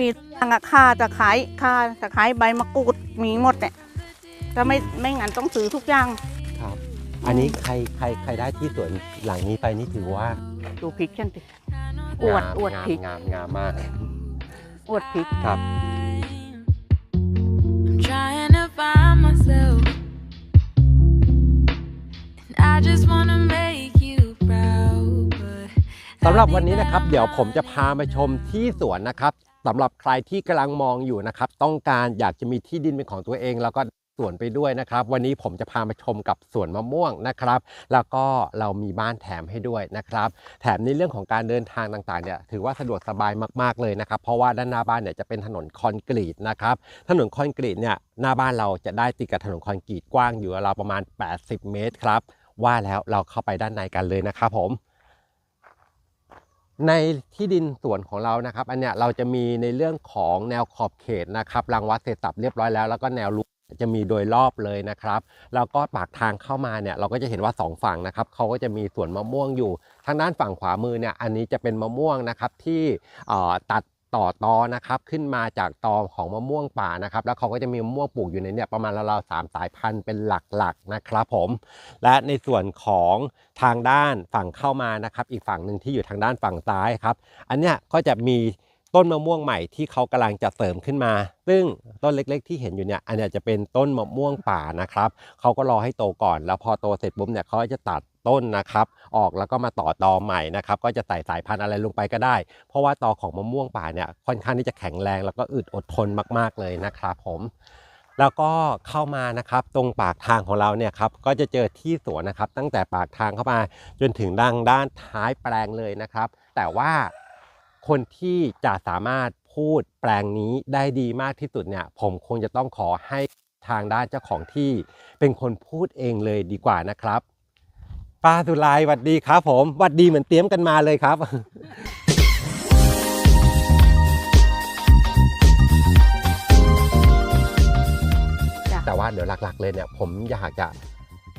มีทั้งข่าตะไคร้ข่าตะไคร้ใบมะกรูดมีหมดเนี่ยถ้าไม่ไม่งั้นต้องซื้อทุกอย่างครับ อันนี้ใครใครใครได้ที่สวนหลังนี้ไปนี่ถือว่าดูพริกฉันสิอวดงามอวดงามพริกงามงามมากอวดพริกครับ I'm trying to find myself. And I just wanna make you proud. But สำหรับวันนี้นะครับ เดี๋ยวผมจะพามาชมที่สวนนะครับ สำหรับใครที่กำลังมองอยู่นะครับ ต้องการอยากจะมีที่ดินเป็นของตัวเอง แล้วก็สวนไปด้วยนะครับ วันนี้ผมจะพามาชมกับสวนมะม่วงนะครับ แล้วก็เรามีบ้านแถมให้ด้วยนะครับ แถมในเรื่องของการเดินทางต่างๆเนี่ยถือว่าสะดวกสบายมากๆเลยนะครับ เพราะว่าด้านหน้าบ้านเนี่ยจะเป็นถนนคอนกรีตนะครับ ถนนคอนกรีตเนี่ยหน้าบ้านเราจะได้ติดกับถนนคอนกรีตกว้างอยู่ราวประมาณ 80 เมตรครับว่าแล้วเราเข้าไปด้านในกันเลยนะครับผม ในที่ดินสวนของเรานะครับ อันเนี้ยเราจะมีในเรื่องของแนวขอบเขตนะครับรังวัดเสร็จสับเรียบร้อยแล้วแล้วก็แนวลุกจะมีโดยรอบเลยนะครับแล้วก็ปากทางเข้ามาเนี่ยเราก็จะเห็นว่าสองฝั่งนะครับเขาก็จะมีสวนมะม่วงอยู่ ทางด้านฝั่งขวามือเนี่ยอันนี้จะเป็นมะม่วงนะครับที่เอ่อตัด ต่อตอนะครับขึ้นมาจากตอของมะม่วงป่านะครับ แล้วเขาก็จะมีมะม่วงปลูกอยู่ในเนี่ยประมาณราวๆสามสายพันธุ์เป็นหลักๆนะครับผม และในส่วนของทางด้านฝั่งเข้ามานะครับ อีกฝั่งหนึ่งที่อยู่ทางด้านฝั่งซ้ายครับ อันเนี้ยก็จะมี ต้นมะม่วงใหม่ที่เขากำลังจะเสริมขึ้นมา ซึ่งต้นเล็ก ๆ ที่เห็นอยู่เนี่ยอันนี้จะเป็นต้นมะม่วงป่านะครับเขาก็รอให้โตก่อน แล้วพอโตเสร็จปุ๊บเนี่ยเขาก็จะตัดต้นนะครับ ออกแล้วก็มาต่อตอใหม่นะครับ ก็จะใส่สายพันธุ์อะไรลงไปก็ได้ เพราะว่าตอของมะม่วงป่าเนี่ยค่อนข้างที่จะแข็งแรงแล้วก็อึดอดทนมากๆเลยนะครับผมแล้วก็เข้ามานะครับตรงปากทางของเราเนี่ยครับก็จะเจอที่สวนนะครับ ตั้งแต่ปากทางเข้ามาจนถึงด้านด้านท้ายแปลงเลยนะครับ แต่ว่า คนที่จะสามารถพูดแปลงนี้ได้ดีมากที่สุดเนี่ย ผมคงจะต้องขอให้ทางด้านเจ้าของที่ เป็นคนพูดเองเลยดีกว่านะครับป้าสุไลสวัสดีครับผมสวัสดีเหมือนเตรียมกันมาเลยครับจ้ะแต่ว่าเดี๋ยวหลักๆเลยเนี่ยผมอยากจะ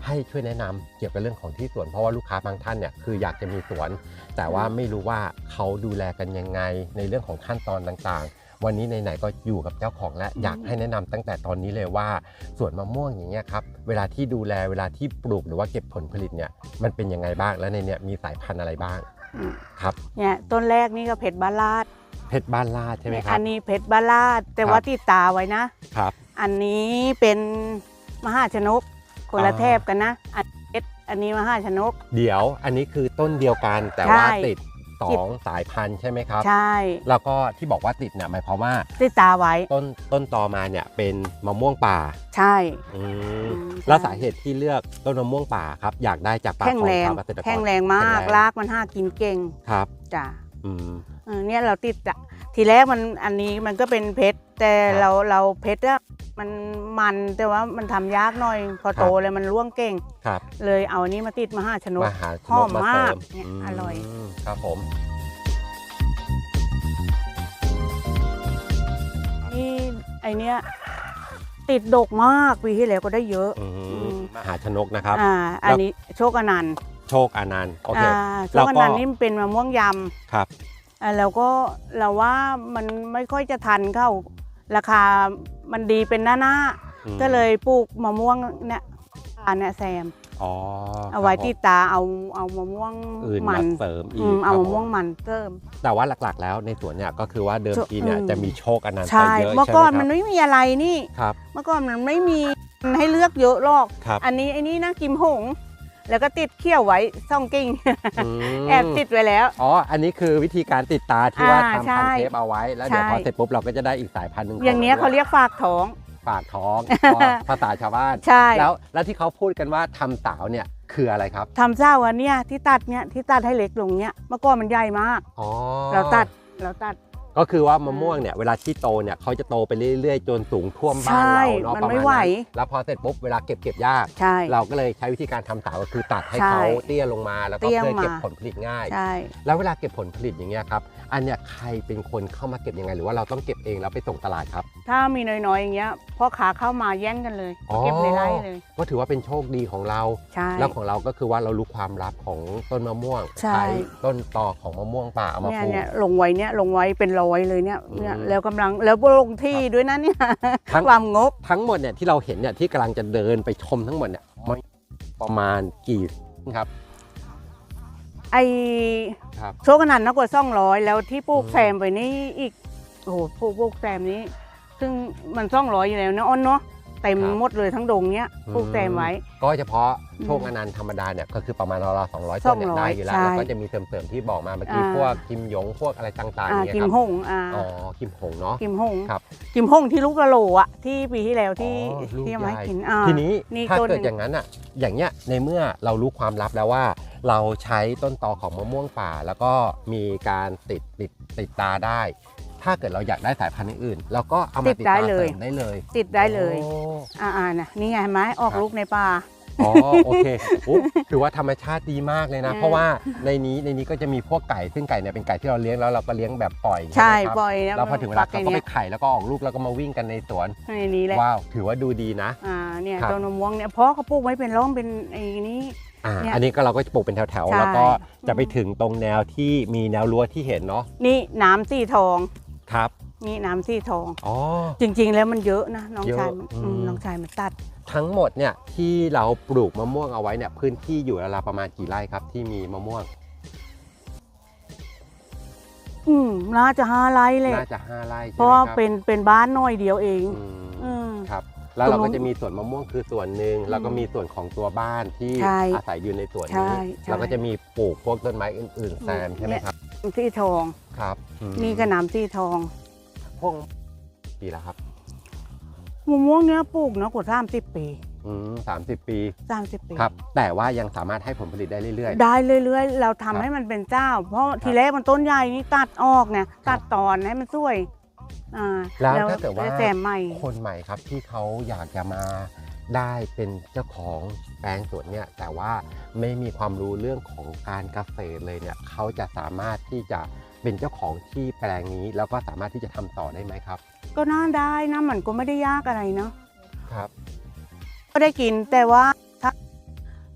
ให้ช่วยแนะนำเกี่ยวกับเรื่องของที่สวน เพราะว่าลูกค้าบางท่านเนี่ยคืออยากจะมีสวน แต่ว่าไม่รู้ว่าเขาดูแลกันยังไงในเรื่องของขั้นตอนต่างๆ วันนี้ไหนๆก็อยู่กับเจ้าของและอยากให้แนะนำตั้งแต่ตอนนี้เลยว่าสวนมะม่วงอย่างเงี้ยครับเวลาที่ดูแลเวลาที่ปลูกหรือว่าเก็บผลผลิตเนี่ยมันเป็นยังไงบ้างและในเนี้ยมีสายพันธุ์อะไรบ้างอืมครับเนี่ยต้นแรกนี่ก็เพชรบ้านลาดเพชรบ้านลาดใช่ไหมครัอับนนี้เพชรบ้านลาดแต่ครับว่าติดตาไว้นะครับ อันนี้เป็นมหาชนก คนละอ่าแทบกันนะ อันเพชรอันนี้มหาชนก เดี๋ยวอันนี้คือต้นเดียวกันแต่ว่าใช่ ติดสองสายพันธุ์ใช่ไหมครับ ใช่แล้วก็ที่บอกว่าติดเนี่ยหมายความว่าติดตาไว้ต้นต้นตอมาเนี่ยเป็นมะม่วงป่าใช่ อืมอืมแล้วใช่สาเหตุที่เลือกต้นมะม่วงป่าครับ อยากได้จากปากแข็งของแรงชาวเกษตรกรแข็งแรงมากแข็งแรง รากมันห้ากินเก่งครับ จ้ะอืม เออเนี่ยเราติดอะทีแรกมันอันนี้มันก็เป็นเพชรแต่ครับเราเราเพชรอะมันมันแต่ว่ามันทำยากหน่อย พอโตครับเลยมันร่วงเก่งครับ เลยเอาอันนี้มาติดมหาชนกมาหาชหอมนกมากเสริเนี่ยมอร่อยมครับผมนี่ไอเนี้ยติดดกมากปีที่แล้วก็ได้เยอะอืมอืมมหาชนกนะครับ อ่า อันนี้โชคอนันต์ โชคอนันต์โอเคอ่าโชแล้วคก็อนันต์นี่มันเป็นมะม่วงยครับำอ่าแล้วก็เราว่ามันไม่ค่อยจะทันเข้า ราคามันดีเป็นหน้าหน้าๆอืมก็เลยปลูกมะม่วงเนี่ยอันเนี่ยแซมอ๋อเอาไว้ครับผมที่ตาเอาเอามะม่วงอื่นมัมานเสริมอีอืกมเอาครับมะม่วงมันเติม แต่ว่าหลักๆ แล้วในสวนเนี่ยก็คือว่าเดิมโชทีเนี่ยอืมจะมีโชคอนันต์ใช่ไปเยอะเมื่อใช่ไหมก่อนคมัรันบไม่มีอะไรนี่ครับเมื่อก่อนมันไม่มีให้เลือกเยอะหรอกครับอันนี้ไอ้นี่นะกิมหง แล้วก็ติดเขี้ยวไว้ซ่องกิ้ง ม แอบติดไว้แล้ว อ๋อ อันนี้คือวิธีการติดตาที่ว่าอ่าทำใช่พันเทปเอาไว้ แล้วเดี๋ยวใช่ พอเสร็จปุ๊บเราก็จะได้อีกสายพันธุ์หนึ่งอย่างเนี้ยเขาเรียกฝากท้อง ปากท้องก็ภาษาชาวบ้าน ใช่แล้วแล้วที่เขาพูดกันว่าทำสาวเนี่ยคืออะไรครับ ทำเจ้าอันเนี้ยที่ตัดเนี้ยที่ตัดให้เล็กลงเนี้ยเมื่อก่อนมันใหญ่มาก อ๋อเราตัดเราตัด ก็คือว่ามะม่วงเนี่ยเวลาที่โตเนี่ยเขาจะโตไปเรื่อยๆ จนสูงท่วมบ้านใช่เราเนาะมันประไม่มาณไหวนั้นแล้วพอเสร็จปุ๊บเวลาเก็บเก็บยากใช่เราก็เลยใช้วิธีการทำสาวก็คือตัดให้ใช่เขาเตี้ยลงมาแล้วก็เตี้ยเพื่อเก็บมาผลผลิตง่ายใช่แล้วเวลาเก็บผลผลิตอย่างเงี้ยครับอันเนี้ยใครเป็นคนเข้ามาเก็บยังไง หรือว่าเราต้องเก็บเองแล้วไปส่งตลาดครับ ถ้ามีน้อยๆอย่างเงี้ยพ่อค้าเข้ามาแย่งกันเลยอ๋อเก็บในไร่เลยก็ถือว่าเป็นโชคดีของเราใช่แล้วของเราก็คือว่าเรารู้ความลับของต้นมะม่วงใช่ต้นตอของมะม่วงป่าเอามาเนี่ยปลูกเนี่ยลงไว้เนี่ยลงไว้เป็นร้อยเลยเนี่ยเนี่ยอืมแล้วกำลังแล้วลงที่ด้วยนะเนี่ยทั้งความงกทั้งหมดเนี่ยที่เราเห็นเนี่ยที่กำลังจะเดินไปชมทั้งหมดเนี่ยมันประมาณกี่ครับไอครับโชคนันนักกว่าซ่องร้อยแล้วที่ปลูกอืมแซมไปนี่อีกโอ้โหปลูกปลูกแซมนี้ ซึ่งมันซ่องร้อยอยู่แล้วนะอ้นเนาะ เต็มหมดเลยทั้งดงเนี้ยปลูกแซมไว้ ก็เฉพาะอืมโชคอนันต์ธรรมดาเนี่ยก็คือประมาณเราๆสองร้อยต้นเนี่ย200ได้อยู่แล้วใช่แล้วก็จะมีเสริมๆที่บอกมาเมื่อกี้อ่าพวกกิมหยงพวกอะไรต่างๆอ่าเนี่ยกิคมรับหงอ่าอ๋อกิมหงเนาะกิมหงครับกิมหงที่ลูกกะโหลอะที่ปีที่แล้วที่อ๋อลูกที่เอามาให้ใหญ่กินอ่าทีนี้นี่ถ้าต้นเกิดหนึ่งอย่างนั้นอะอย่างเงี้ยในเมื่อเรารู้ความลับแล้วว่า เราใช้ต้นตอของมะม่วงป่า แล้วก็มีการติดติดติดตาได้ ถ้าเกิดเราอยากได้สายพันธุ์อื่นๆเราก็เอามาติดตาเสริมได้เลยติดได้เลยโอ้อ่าอ่านะนี่ไงเห็นไหมออกครับลูกในป่า อ๋อโอเคอุ๊ยถือว่าธรรมชาติดีมากเลยนะ เออ เพราะว่าในนี้ในนี้ก็จะมีพวกไก่ซึ่งไก่เนี่ยเป็นไก่ที่เราเลี้ยงแล้วเราก็เลี้ยงแบบปล่อยใช่ไหมครับปล่อยนะแล้วพอถึงเวลาปัเขาในก็ไปนี้ยไข่แล้วก็ออกลูกแล้วก็มาวิ่งกันในสวน ในนี้แหละว้าว ถือว่าดูดีนะ อ่าเนี่ยครับ ต้นมะม่วงเนี่ยเพราะเขาปลูกไว้เป็นร่องเป็นไอ้นี้ อ่า เนี่ยอันนี้ก็เราก็จะปลูกเป็นแถวใช่ ๆ แล้วก็จะไปถึงตรงแนวที่มีแนวรั้วที่เห็นเนาะ นี่น้ำสีทอง ครับ นี่น้ำสีทอง อ๋อ จริง ๆ แล้วมันเยอะนะน้องเยอะชายมันอืม อืมน้องชายมันตัด ทั้งหมดเนี่ยที่เราปลูกมะม่วงเอาไว้เนี่ยพื้นที่อยู่ราวๆประมาณกี่ไร่ครับที่มีมะม่วงอืมน่าจะห้าไร่เลยน่าจะ5ไร่เพใช่ราะไหมว่าครับเป็นเป็นบ้านน้อยเดียวเองอืมอืม ครับแล้วเราตรงนู้ก็นจะมีส่วนมะม่วงคือส่วนหนึ่งแล้วก็มีส่วนของตัวบ้านที่ใช่อาศัยอยู่ในส่วนใช่นี้ใช่ เราก็จะมีปลูกพวกต้นไม้อื่นๆแซมใช่ไหมครับน้ำสีทอง ครับอืมนี่ก็น้ำสีทองพวกปีละครับมะม่วงเนี้ยปลูกเนาะกว่าสามสิบปีอืมสามสิบปีสามสิบปี ครับ แต่ว่ายังสามารถให้ผลผลิตได้เรื่อย ได้เรื่อยๆ เราทำครับให้มันเป็นเจ้า เพราะทีแรกมันต้นใหญ่นี่ตัดออกเนี่ยตัดตอนให้มันสวยอ่าแล้วถ้าเกิดว่า แซมใหม่ ๆ คนใหม่ครับที่เขาอยากจะมาได้เป็นเจ้าของแปลงสวนเนี่ย แต่ว่าไม่มีความรู้เรื่องของการเกษตรเลยเนี่ยเขาจะสามารถที่จะ เป็นเจ้าของที่แปลงนี้ แล้วก็สามารถที่จะทำต่อได้ไหมครับ ก็น่าได้นะมันก็ไม่ได้ยากอะไรเนาะครับ ก็ได้กินแต่ว่าถ้า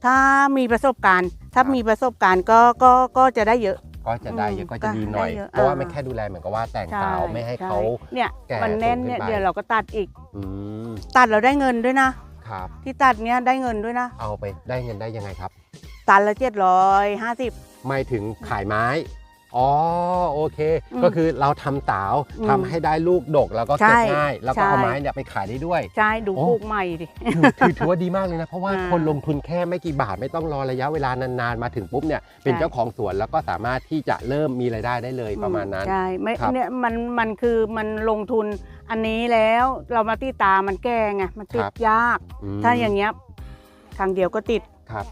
ถ้ามีประสบการณ์ ถ้าครับมีประสบการณ์ก็ก็ก็จะได้เยอะ ก็จะได้เยอะอืมก็จะดีหน่อย ได้เยอะเพราะว่าอ่า ไม่แค่ดูแลเหมือนกับว่าแต่งใช่สาวไม่ให้เขาช่เนี่ยแก่มันแน่นเนี่ยสูงขึ้นไป เดี๋ยวเราก็ตัดอีก อืมตัดเราได้เงินด้วยนะ ครับ ที่ตัดเนี้ยได้เงินด้วยนะเอาไปได้เงินได้ยังไงครับ ตันละเจ็ดร้อยห้าสิบ ไม่ถึงขายไม้ อ๋อโอเค อืมก็คือเราทำสาวอืมทำให้ได้ลูกดกแล้วก็ใช่เก็บง่าย แล้วก็เอาใช่ไม้เนี่ยไปขายได้ด้วย ใช่ดูโอ้ ปลูกใหม่ดิ ถือถือถือว่าดีมากเลยนะ เพราะว่าอ่าคนลงทุนแค่ไม่กี่บาทไม่ต้องรอระยะเวลานานๆ มาถึงปุ๊บเนี่ยเป็นใช่ เจ้าของสวนแล้วก็สามารถที่จะเริ่มมีรายได้ได้เลยประมาณนั้น ใช่ไม่ครับ เนี่ยมันมันคือมันลงทุนอันนี้แล้วเรามาติดตามมันแก้ไงมันติดยากมถ้าอย่างเงี้ยครั้งเดียวก็ติด ครับ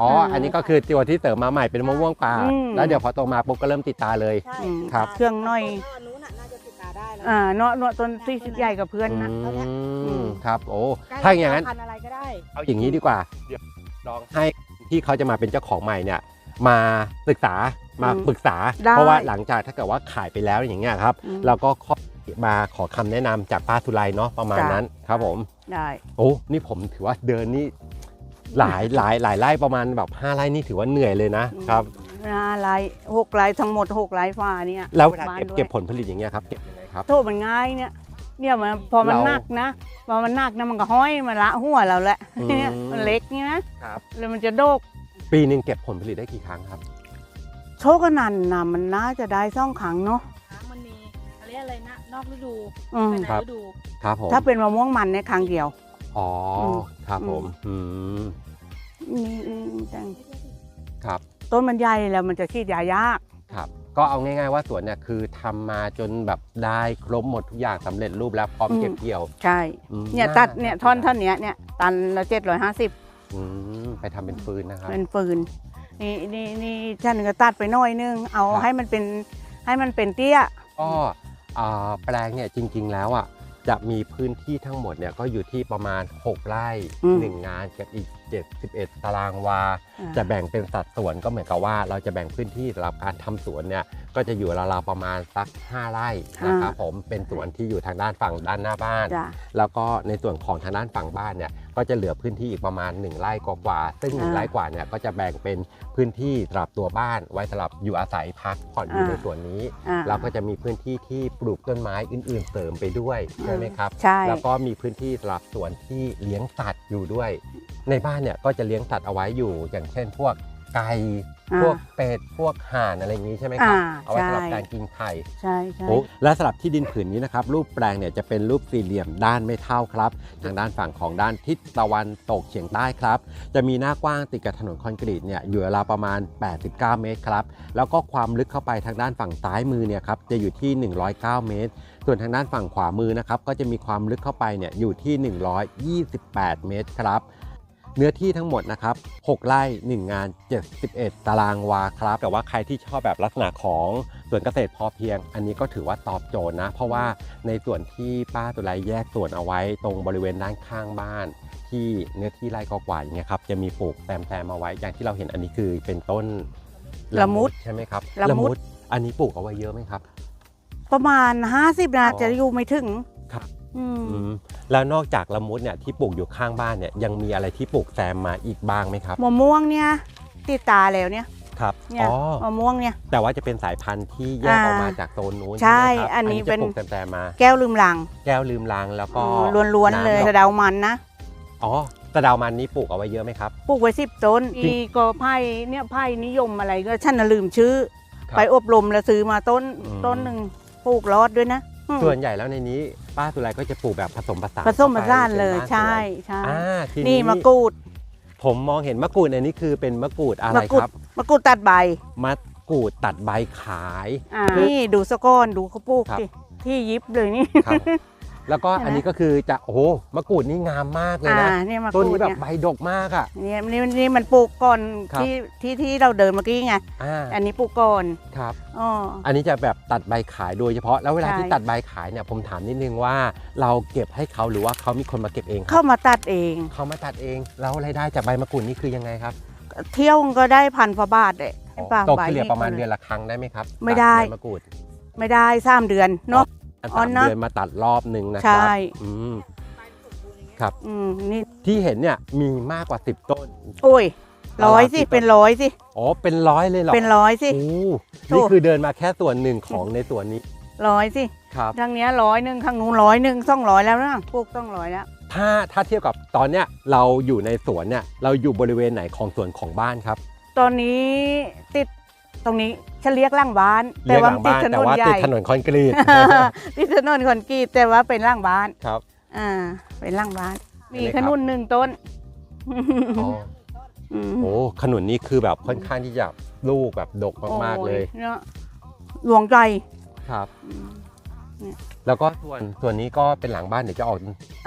อ๋ออาอันนี้ก็คือตัวที่เสริมมาใหม่เป็นมะม่วงป่า อืม แล้วเดี๋ยวพอโตมาปุ๊บก็เริ่มติดตาเลย ใช่อืมครับ เครื่องน้อยก็อันนู้นน่ะน่าจะติดตาได้แล้ว อ่าเนาะเนาะต้นที่ใหญ่กับเพื่อนนะ อือืมมครับ โอ้ใกล้ถ้าอย่างนั้นพันธุ์อะไรก็ได้เอาอย่างนี้ดีกว่าเดี๋ยวลองให้ที่เขาจะมาเป็นเจ้าของใหม่เนี่ย มาศึกษามาอืมปรึกษา ได้เพราะว่าหลังจากถ้าเกิดว่าขายไปแล้วอย่างเงี้ยครับอืม เราก็ขอมาขอคำแนะนำจากป้าทุไลเนาะประมาณจ้ะนั้นครับผมได้ โอ้นี่ผมถือว่าเดินนี่ หลายหลายหลายไร่ประมาณแบบห้าไร่นี่ถือว่าเหนื่อยเลยนะครับห้าไร่หกไร่ทั้งหมดหกไร่ฟ้าเนี่ยแล้วเวลาบ้านเก็บด้วยเก็บผลผลิตอย่างเงี้ยครับเก็บยังไงครับโทษมันง่ายเนี่ยเนี่ยมันพอมันเราหนักนะพอมันหนักนะมันก็ห้อยมาละหัวเราแหละอืมเนี่ยมันเล็กเนี่ยนะครับแล้วมันจะโดก ปีหนึ่งเก็บผลผลิตได้กี่ครั้งครับ โชคอนันต์นะมันน่าจะได้ซ่องครั้งเนาะน้ำมันมีอะไรอะไรนะนอกฤดูอืมภายในครับฤดูครับผมถ้าเป็นมะม่วงมันเนี่ยครั้งเดียว อ๋ออมครับผมอืมนี่นี่นี่แต่งครับต้นมันใหญ่แล้วมันจะขีดยายาก ครับ ก็เอาง่าย ๆ ว่าสวนเนี่ยคือทำมาจนแบบได้ครบหมดทุกอย่างสำเร็จรูปแล้วพร้อมอืม เก็บเกี่ยวใช่ อืมเนี่ยาตัดเนี่ยท่อนได้เท่านี้เนี่ยตันละเจ็ดร้อยห้าสิบอืมไปทำเป็นฟืนนะครับ เป็นฟืน นี่นี่นี่ฉันก็ตัดไปหน่อยนึง เอาครับ ให้มันเป็นให้มันเป็นเตี้ย ก็อ่าแปลงเนี่ยจริง ๆ แล้วอะ จะมีพื้นที่ทั้งหมดเนี่ยก็อยู่ที่ประมาณ 6 ไร่ อืม1 งานกับอีก 71 ตารางวา อ่า จะแบ่งเป็นสัดส่วนก็เหมือนกับว่า เราจะแบ่งพื้นที่สำหรับการทำสวนเนี่ยก็จะอยู่ราวๆประมาณสัก 5 ไร่นะครับผมเป็นสวนที่อยู่ทางด้านฝั่งด้านหน้าบ้าน จ้ะ แล้วก็ในส่วนของทางด้านฝั่งบ้านเนี่ย ก็จะเหลือพื้นที่อีกประมาณ 1 ไร่กว่าๆซึ่ง1อ่า ไร่กว่าเนี่ยก็จะแบ่งเป็นพื้นที่สำหรับตัวบ้าน ไว้สำหรับอยู่อาศัยพักผ่อนอยู่อ่าในส่วนนี้ อ่า เราก็จะมีพื้นที่ที่ปลูกต้นไม้อื่น ๆ เสริมไปด้วยใช่ไหมครับ ใช่ แล้วก็มีพื้นที่สำหรับสวนที่เลี้ยงสัตว์อยู่ด้วย ในบ้านเนี่ยก็จะเลี้ยงสัตว์เอาไว้อยู่ อย่างเช่นพวก ไก่อ่าพวกเป็ดพวกห่านอะไรอย่างนี้ใช่ไหมครับอ่าเอาไว้สำหรับใช่การกินไข่ใช่ใช่โอ้และสำหรับที่ดินผืนนี้นะครับ รูปแปลงเนี่ยจะเป็นรูปสี่เหลี่ยมด้านไม่เท่าครับ ทางด้านฝั่งของด้านทิศตะวันตกเฉียงใต้ครับ จะมีหน้ากว้างติดกับถนนคอนกรีตเนี่ยอยู่ราวประมาณ 89 เมตรครับแล้วก็ความลึกเข้าไปทางด้านฝั่งซ้ายมือเนี่ยครับจะอยู่ที่ 109 เมตร ส่วนทางด้านฝั่งขวามือนะครับก็จะมีความลึกเข้าไปเนี่ยอยู่ที่ 128 เมตรครับ เนื้อที่ทั้งหมดนะครับ6ไร่ 1 งาน 71 ตารางวาครับ แต่ว่าใครที่ชอบแบบลักษณะของสวนเกษตรพอเพียง อันนี้ก็ถือว่าตอบโจทย์นะ เพราะว่าในส่วนที่ป้าตุไลแยกส่วนเอาไว้ตรงบริเวณด้านข้างบ้าน ที่เนื้อที่ไร่กว่าๆอย่างเงี้ยครับจะมีปลูกแซมๆเอาไว้ อย่างที่เราเห็นอันนี้คือเป็นต้นละมุดใช่ไหมครับละมุดอันนี้ปลูกเอาไว้เยอะไหมครับ ประมาณ 50นาอ๋อจะอยู่ไม่ถึงครับ อืมอืมแล้วนอกจากละมุดเนี่ยที่ปลูกอยู่ข้างบ้านเนี่ยยังมีอะไรที่ปลูกแซมมาอีกบ้างไหมครับ มะม่วงเนี่ยติดตาแล้วเนี่ยครับเนี่ยอ๋อมะม่วงเนี่ย แต่ว่าจะเป็นสายพันธุ์ที่แยกออกมาจากโซนนู้นใช่ไหมครับอันนี้จะเป็น ปลูกแซมๆมา แก้วลืมหลังแก้วลืมลางแล้วก็ล้วนๆเลยำดอกสะเดามันนะอ๋อสะเดามันนี้ปลูกเอาไว้เยอะไหมครับ ปลูกไว้สิบต้นจริงอีก็ไผ่เนี่ยไผ่นิยมอะไรก็ฉันน่ะลืมชื่อ ครับไปอบรมแล้วซื้อมาต้นอืม ต้นหนึ่งปลูกรอดด้วยนะอืม ส่วนใหญ่แล้วในนี้ป้าสุไรก็จะปลูกแบบผสมผสานผสมผสานข้ไปเลยป็นบ้ใช่สวนใช่อ่าทีนี่นี้มะกรูด ผมมองเห็นมะกรูดอันนี้คือเป็นมะกรูดอะไรมะกรูดครับมะกรูดตัดใบมะกรูดตัดใบขายอ่านี่ดูสะก้อนดูเขาปลูกครับสิที่ยิบเลยนี่ครับ แล้วก็เห็นไหมอันนี้ก็คือจะโอ้โหมะกรูดนี่งามมากเลยอ่านะเนี่ยมะกต้นรูนี้ดแบบเนี่ย ใบดกมากอะ เนี่ยนี่นี่มันปลูกก่อนครับ ที่ที่ที่เราเดินเมื่อกี้ไงอ่าอันนี้ปลูกก่อนครับ อ๋อ อันนี้จะแบบตัดใบขายโดยเฉพาะแล้วเวลาใช่ ที่ตัดใบขายเนี่ยผมถามนิดนึงว่าเราเก็บให้เขาหรือว่าเขามีคนมาเก็บเองคเข้ารับมาตัดเอง เขามาตัดเองแล้วรายได้จากใบมะกรูดนี่คือยังไงครับเที่ยวก็ได้พันกว่าบาทเลยให้ปากตกใบเฉลี่ยประมาณคเดือนละครั้งได้ไหมครับไม่ได้ ตัใบมะกรูด ไม่ได้สามเดือนเนาะ อันอ๋อสามนะ เดือนมาตัดรอบหนึ่งนะคใช่รัอืมครับ อืมนี่ที่เห็นเนี่ยมีมากกว่า 10 ต้น โอ้ยร้อยสิตารางเป็นร้อยสิ อ๋อ เป็นร้อยเลยเหรอเป็นร้อยสิ โอ้โถ่นี่คือเดินมาแค่ส่วนหนึ่งของในส่วนนี้ร้อยสิ ครับ ทางเนี้ยร้อยหนึ่งข้างนู้นร้อยหนึ่งสองร้อยแล้วนะปลูกต้องร้อยแล้ว ถ้าถ้าเทียบกับตอนเนี้ยเราอยู่ในสวนเนี่ยเราอยู่บริเวณไหนของสวนของบ้านครับ ตอนนี้ติด ตรงนี้ฉันเรียกล่างบ้านเรียกหลังติดบ้านถนแต่นว่าใหติดญ่ ถนนคอนกรีต ติดถนนคอนกรีตแต่ว่าเป็นล่างบ้านครับ อ่าเป็นล่างบ้าน มีเห็นไหมครัขบ นุนหนึ่งต้นอ๋ออืมโอ้ขนุนนี่คือแบบค่อนข้างที่จะลูกแบบดกมากๆเลยโอ้เนี่ยหลวงใจครับ อืมแล้วก็ส่วนส่วนนี้ก็เป็นหลังบ้านเดี๋ยวจะออก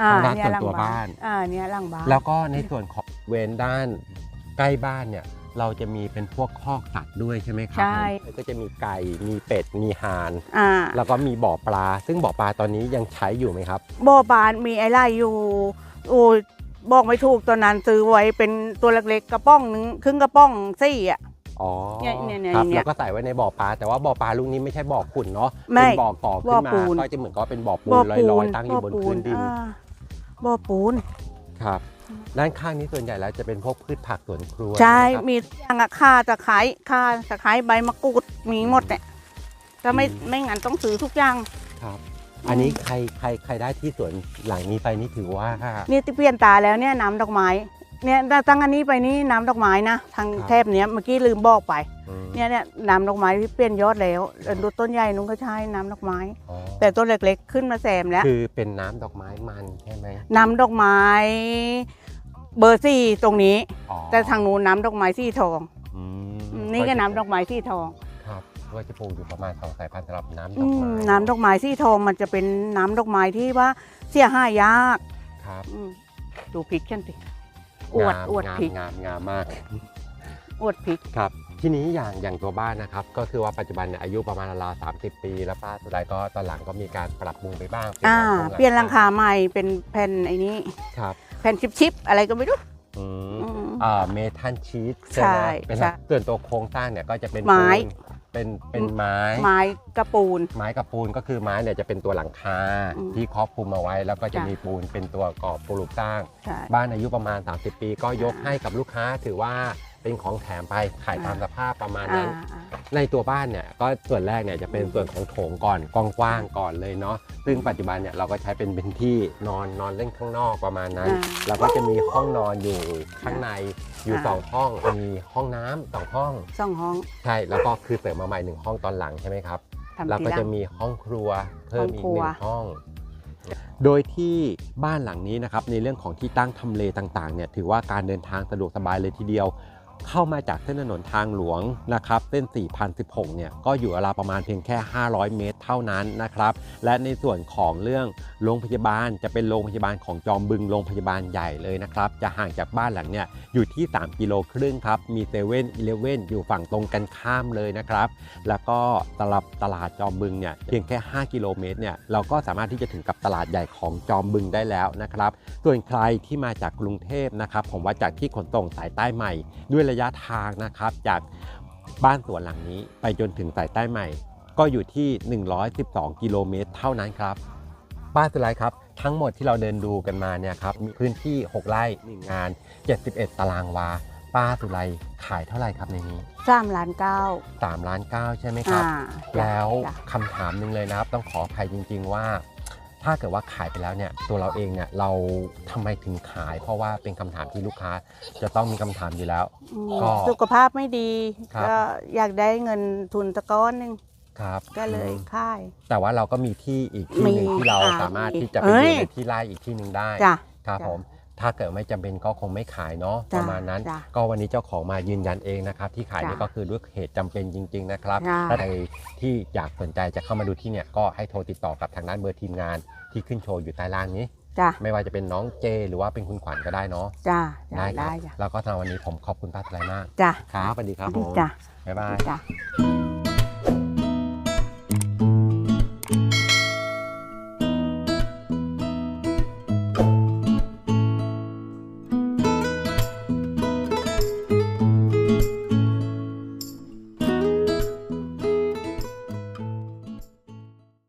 อ่าทางด้านเนี่ยส่วนล่างตัวบ้าบ้านนอ่าเนี่ยล่างบ้าน แล้วก็ในส่วนของเวนด้านใกล้บ้านเนี่ย เราจะมีเป็นพวกคอกสัตว์ด้วยใช่ไหมครัใช่ผมก็จะมีไก่ มีเป็ด มีห่าน อ่าแล้วก็มีบ่อปลา ซึ่งบ่อปลาตอนนี้ยังใช้อยู่ไหมครับ บ่อบานมีไอ้ไร่อยู่โอ้ยบอกไม่ถูกตอนนั้นซื้อไว้เป็นตัวเล็กๆกระป้องหนึงครึ่งกระป้องซี่อะ อ๋อเนี่ยเนี่ยเนี่ยครับเนี่ยแล้วก็ใส่ไว้ในบ่อปลา แต่ว่าบ่อปลาลูกนี้ไม่ใช่บ่อขุ่นเนาะ ไม่เป็นบ่อก่อขึ้นบ่อมาปูน ก็จะเหมือนกับเป็นบ่อปูบ่อนลปูอยนๆตั้งอยู่บนพื้นดิน อ่าบ่อปูน ครับ ด้านข้างนี้ส่วนใหญ่แล้วจะเป็นพวกพืชผักสวนครัวใช่ไหมครับมีอย่างอะข่าตะไคร้ข่าตะไคร้ใบมะกรูดมีหมดเนี่ยถ้าไม่อืมไม่งั้นต้องซื้อทุกอย่าง ครับ อันนี้ใครใครใครได้ที่สวนหลังนี้ไปนี่ถือว่า นี่ที่เปลี่ยนตาแล้วเนี่ยน้ำดอกไม้ เนี่ยตั้งอันนี้ไปนี่น้ำดอกไม้นะทางครับแทบเนี้ยเมื่อกี้ลืมบอกไป อืมเนี่ยเนี่ยน้ำดอกไม้ที่เปลี่ยนยอดแล้วเออดูต้นใหญ่นุ้งก็ใช้น้ำดอกไม้ อ๋อแต่ต้นเล็กๆ ขึ้นมาแซมแล้ว คือเป็นน้ำดอกไม้มันใช่ไหมน้ำดอกไม้เบอร์สี่ตรงนี้ อ๋อแต่ทางนู้นน้ำดอกไม้สีทองอืมอืมนี่ก็น้ำดอกไม้สีทองครับว่าจะปลูกอยู่ประมาณสองสายพันธุ์สำหรับน้ำดอือกมไม้น้ำดอกไม้สีทองมันจะเป็นน้ำดอกไม้ที่ว่าเสียหายยากครับ อืมดูพริกฉันสิ อวดงามอวดงามพริกงามงามมากอวดพริกครับทีนี้อย่างอย่างตัวบ้านนะครับ ก็คือว่าปัจจุบันเนี่ยอายุประมาณราวๆ30ปีแล้วป้าสุดท้ายก็ตอนหลังก็มีการปรับปรุงไปบ้างอ่าหงคงเปลี่ยนหลังคาใหม่เป็นแผ่นไอ้นี้ครับแผ่นชิปๆอะไรก็ไม่รู้อืมอืมอ่าเมทัลชีสใช่ไหมใช่เป็นใช่ส่วนตัวโครงสร้างเนี่ยก็จะเป็นไม้ปูน เป็นเป็นไม้ ไม้กระปูน ไม้กับปูนก็คือไม้เนี่ยจะเป็นตัวหลังคาอืมที่ครอบคลุมเอาไว้ แล้วก็จะจ้ะ มีปูนเป็นตัวก่อปลูกสร้าง ใช่ บ้านอายุประมาณ 30 ปี ก็ยกให้กับลูกค้าถือว่า เป็นของแถมไปขายตามสภาพประมาณอ่านั้น อ่า ในตัวบ้านเนี่ยก็ส่วนแรกเนี่ยจะเป็นส่วนของโถงก่อนกว้างๆก่อนเลยเนาะซึ่งปัจจุบันเนี่ยเราก็ใช้เป็นเป็นที่นอนนอนเล่นข้างนอกประมาณนั้น อ่าแล้วก็จะมีห้องนอนอยู่ข้างในอยู่อ่า สองห้องมีห้องน้ำสองห้อง สองห้องใช่แล้วก็คือเสริมมาใหม่หนึ่งห้องตอนหลังใช่ไหมครับ ทำแล้วทีก็หลัจะงมีห้องครัวเพิ่มอีกห้องครัวหนึ่งห้อง โดยที่บ้านหลังนี้นะครับในเรื่องของที่ตั้งทำเลต่างๆเนี่ยถือว่าการเดินทางสะดวกสบายเลยทีเดียว เข้ามาจากเส้นถนนทางหลวงนะครับเส้น 4016 เนี่ยก็อยู่ราวประมาณเพียงแค่ 500 เมตรเท่านั้นนะครับ และในส่วนของเรื่องโรงพยาบาลจะเป็นโรงพยาบาลของจอมบึงโรงพยาบาลใหญ่เลยนะครับ จะห่างจากบ้านหลังเนี่ยอยู่ที่ 3 กิโลครึ่งครับ มีเซเว่นอีเลเว่นอยู่ฝั่งตรงกันข้ามเลยนะครับ แล้วก็สำหรับตลาดจอมบึงเนี่ยเพียงแค่ 5 กิโลเมตรเนี่ยเราก็สามารถที่จะถึงกับตลาดใหญ่ของจอมบึงได้แล้วนะครับ ส่วนใครที่มาจากกรุงเทพนะครับผมว่าจากที่ขนส่งสายใต้ใหม่ด้วยระยะทางนะครับ จากบ้านสวนหลังนี้ไปจนถึงสายใต้ใหม่ ก็อยู่ที่ 112 กิโลเมตรเท่านั้นครับบ้านสุดไรครับ ทั้งหมดที่เราเดินดูกันมาเนี่ยครับมีพื้นที่ 6 ไร่1งาน 71 ตารางวา ป้าสุไรขายเท่าไหร่ครับในนี้ สามล้านเก้า3ล้าน9ใช่ไหมครับ อ่าจ้ะแล้วจ้ะ คำถามหนึ่งเลยนะครับ ต้องขออภัยจริง ๆ ว่า ถ้าเกิดว่าขายไปแล้วเนี่ยตัวเราเองเนี่ยเราทำไมถึงขาย เพราะว่าเป็นคำถามที่ลูกค้าจะต้องมีคำถามอยู่แล้วอืมก็สุขภาพไม่ดีครับก็อยากได้เงินทุนตะก้อนหนึงครับก็เลยอืมค่าย แต่ว่าเราก็มีที่อีกที่หนึ่งมีที่เราอ่าสามารถมีที่จะไปเอ้อยยู่ในที่ไร่อีกที่หนึ่งได้จ้ะครับจ้ะผม ถ้าเกิดไม่จำเป็นก็คงไม่ขายเนาะจ้ะประมาณนั้น จ้ะก็วันนี้เจ้าของมายืนยันเองนะครับที่ขายจ้ะนี่ก็คือด้วยเหตุจำเป็นจริง ๆ นะครับจ้ะถ้าใครที่อยากสนใจจะเข้ามาดูที่เนี่ยก็ให้โทรติดต่อกับทางด้านเบอร์ทีมงานที่ขึ้นโชว์อยู่ใต้ล่างนี้ จ้ะไม่ว่าจะเป็นน้องเจ หรือว่าเป็นคุณขวัญก็ได้เนาะจ้ะจ้ะได้ครัได้บจ้ะแล้วก็สำหรับวันนี้ผมขอบคุณป้าไตรมากจ้ะครับสวัสดีครับผมจ้ะบ๊ายบาย จ้ะ